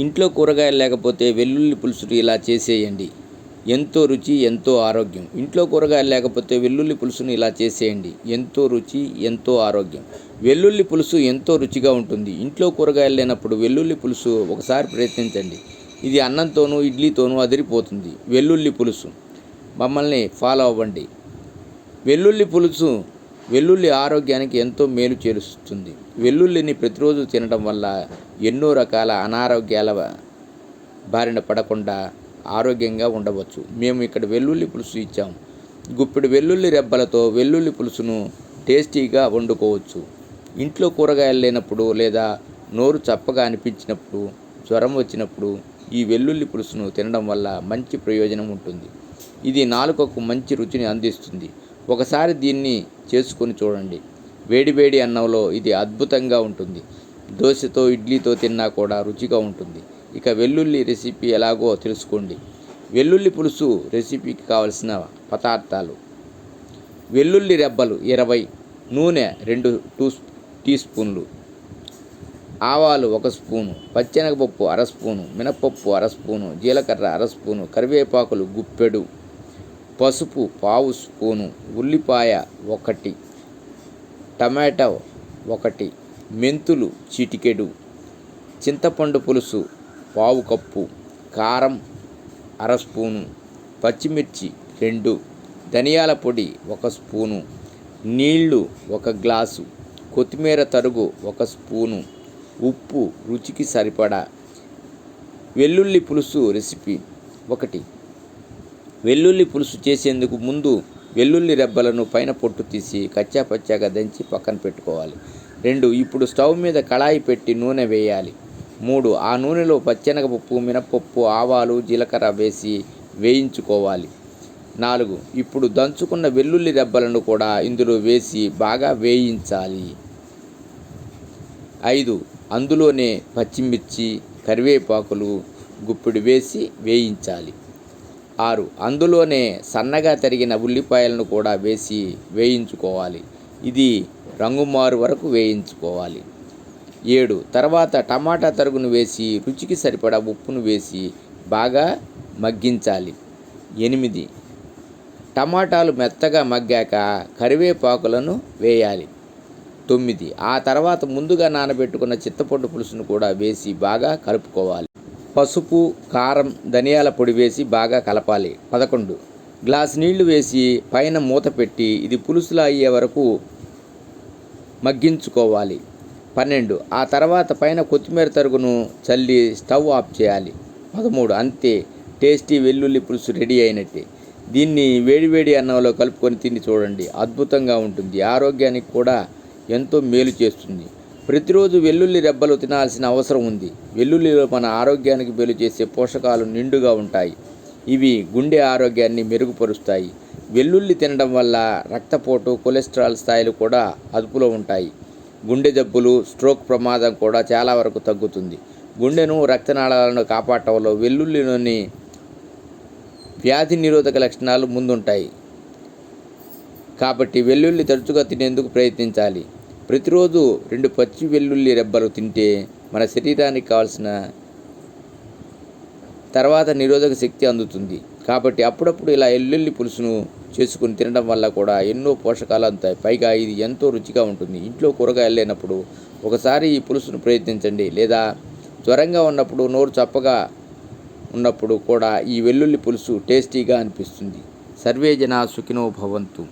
ఇంట్లో కూరగాయలు లేకపోతే వెల్లుల్లి పులుసుని ఇలా చేసేయండి. ఎంతో రుచి ఎంతో ఆరోగ్యం. ఇంట్లో కూరగాయలు లేకపోతే వెల్లుల్లి పులుసును ఇలా చేసేయండి. ఎంతో రుచి ఎంతో ఆరోగ్యం. వెల్లుల్లి పులుసు ఎంతో రుచిగా ఉంటుంది. ఇంట్లో కూరగాయలు లేనప్పుడు వెల్లుల్లి పులుసు ఒకసారి ప్రయత్నించండి. ఇది అన్నంతోనూ ఇడ్లీతోనూ అదిరిపోతుంది. వెల్లుల్లి పులుసు. మమ్మల్ని ఫాలో అవ్వండి. వెల్లుల్లి పులుసు వెల్లుల్లి ఆరోగ్యానికి ఎంతో మేలు చేరుస్తుంది. వెల్లుల్లిని ప్రతిరోజు తినడం వల్ల ఎన్నో రకాల అనారోగ్యాల బారిన పడకుండా ఆరోగ్యంగా ఉండవచ్చు. మేము ఇక్కడ వెల్లుల్లి పులుసు ఇచ్చాము గుప్పెడు వెల్లుల్లి రెబ్బలతో వెల్లుల్లి పులుసును టేస్టీగా వండుకోవచ్చు. ఇంట్లో కూరగాయలు లేనప్పుడు లేదా నోరు చప్పగా అనిపించినప్పుడు జ్వరం వచ్చినప్పుడు ఈ వెల్లుల్లి పులుసును తినడం వల్ల మంచి ప్రయోజనం ఉంటుంది. ఇది నాలుకకు మంచి రుచిని అందిస్తుంది. ఒకసారి దీన్ని చేసుకొని చూడండి. వేడివేడి అన్నంలో ఇది అద్భుతంగా ఉంటుంది. దోశతో ఇడ్లీతో తిన్నా కూడా రుచిగా ఉంటుంది. ఇక వెల్లుల్లి రెసిపీ ఎలాగో తెలుసుకోండి. వెల్లుల్లి పులుసు రెసిపీకి కావలసిన పదార్థాలు. వెల్లుల్లి రెబ్బలు ఇరవై నూనె రెండు టూ టీ స్పూన్లు. ఆవాలు ఒక స్పూను పచ్చెనగపప్పు అర స్పూను మినపప్పు అర స్పూను జీలకర్ర అర స్పూను కరివేపాకులు గుప్పెడు. పసుపు పావు స్పూను ఉల్లిపాయ ఒకటి టమాటో ఒకటి మెంతులు చిటికెడు చింతపండు పులుసు పావు కప్పు కారం అర స్పూను పచ్చిమిర్చి రెండు ధనియాల పొడి ఒక స్పూను నీళ్ళు ఒక గ్లాసు కొత్తిమీర తరుగు ఒక స్పూను ఉప్పు రుచికి సరిపడా వెల్లుల్లి పులుసు రెసిపీ ఒకటి. వెల్లుల్లి పులుసు చేసేందుకు ముందు వెల్లుల్లి రెబ్బలను పైన పొట్టు తీసి కచ్చా పచ్చాగా దంచి పక్కన పెట్టుకోవాలి. రెండు ఇప్పుడు స్టవ్ మీద కళాయి పెట్టి నూనె వేయాలి. మూడు ఆ నూనెలో పచ్చెనగపప్పు మినపప్పు ఆవాలు జీలకర్ర వేసి వేయించుకోవాలి. నాలుగు ఇప్పుడు దంచుకున్న వెల్లుల్లి రెబ్బలను కూడా ఇందులో వేసి బాగా వేయించాలి. ఐదు అందులోనే పచ్చిమిర్చి కరివేపాకులు గుప్పిడి వేసి వేయించాలి. ఆరు. అందులోనే సన్నగా తరిగిన ఉల్లిపాయలను కూడా వేసి వేయించుకోవాలి. ఇది రంగు మారు వరకు వేయించుకోవాలి. ఏడు. తర్వాత టమాటా తరుగును వేసి రుచికి సరిపడా ఉప్పును వేసి బాగా మగ్గించాలి. ఎనిమిది. టమాటాలు మెత్తగా మగ్గాక కరివేపాకులను వేయాలి. తొమ్మిది. ఆ తర్వాత ముందుగా నానబెట్టుకున్న చింతపండు పులుసును కూడా వేసి బాగా కలుపుకోవాలి. పసుపు కారం ధనియాల పొడి వేసి బాగా కలపాలి. పదకొండు. గ్లాస్ నీళ్ళు వేసి పైన మూత పెట్టి ఇది పులుసులా అయ్యే వరకు మగ్గించుకోవాలి. పన్నెండు. ఆ తర్వాత పైన కొత్తిమీర తరుగును చల్లి స్టవ్ ఆఫ్ చేయాలి. పదమూడు. అంతే. టేస్టీ వెల్లుల్లి పులుసు రెడీ అయినట్టే. దీన్ని వేడివేడి అన్నంలో కలుపుకొని తిని చూడండి. అద్భుతంగా ఉంటుంది. ఆరోగ్యానికి కూడా ఎంతో మేలు చేస్తుంది. ప్రతిరోజు వెల్లుల్లి రెబ్బలు తినాల్సిన అవసరం ఉంది. వెల్లుల్లిలో మన ఆరోగ్యానికి బెలు చేసే పోషకాలు నిండుగా ఉంటాయి. ఇవి గుండె ఆరోగ్యాన్ని మెరుగుపరుస్తాయి. వెల్లుల్లి తినడం వల్ల రక్తపోటు కొలెస్ట్రాల్ స్థాయిలు కూడా అదుపులో ఉంటాయి. గుండె జబ్బులు స్ట్రోక్ ప్రమాదం కూడా చాలా వరకు తగ్గుతుంది. గుండెను రక్తనాళాలను కాపాడటంలో వెల్లుల్లిలోని వ్యాధి నిరోధక లక్షణాలు ముందుంటాయి. కాబట్టి వెల్లుల్లి తరచుగా తినేందుకు ప్రయత్నించాలి. ప్రతిరోజు రెండు పచ్చి వెల్లుల్లి రెబ్బలు తింటే మన శరీరానికి కావాల్సిన తర్వాత నిరోధక శక్తి అందుతుంది. కాబట్టి అప్పుడప్పుడు ఇలా వెల్లుల్లి పులుసును చేసుకుని తినడం వల్ల కూడా ఎన్నో పోషకాలు అందుతాయి. పైగా ఇది ఎంతో రుచిగా ఉంటుంది. ఇంట్లో కూరగాయలు లేనప్పుడు ఒకసారి ఈ పులుసును ప్రయత్నించండి. లేదా జ్వరంగా ఉన్నప్పుడు నోరు చప్పగా ఉన్నప్పుడు కూడా ఈ వెల్లుల్లి పులుసు టేస్టీగా అనిపిస్తుంది. సర్వే జనా సుఖినో భవంతు.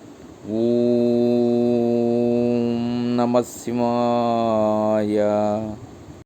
ఊ నమ శివాయ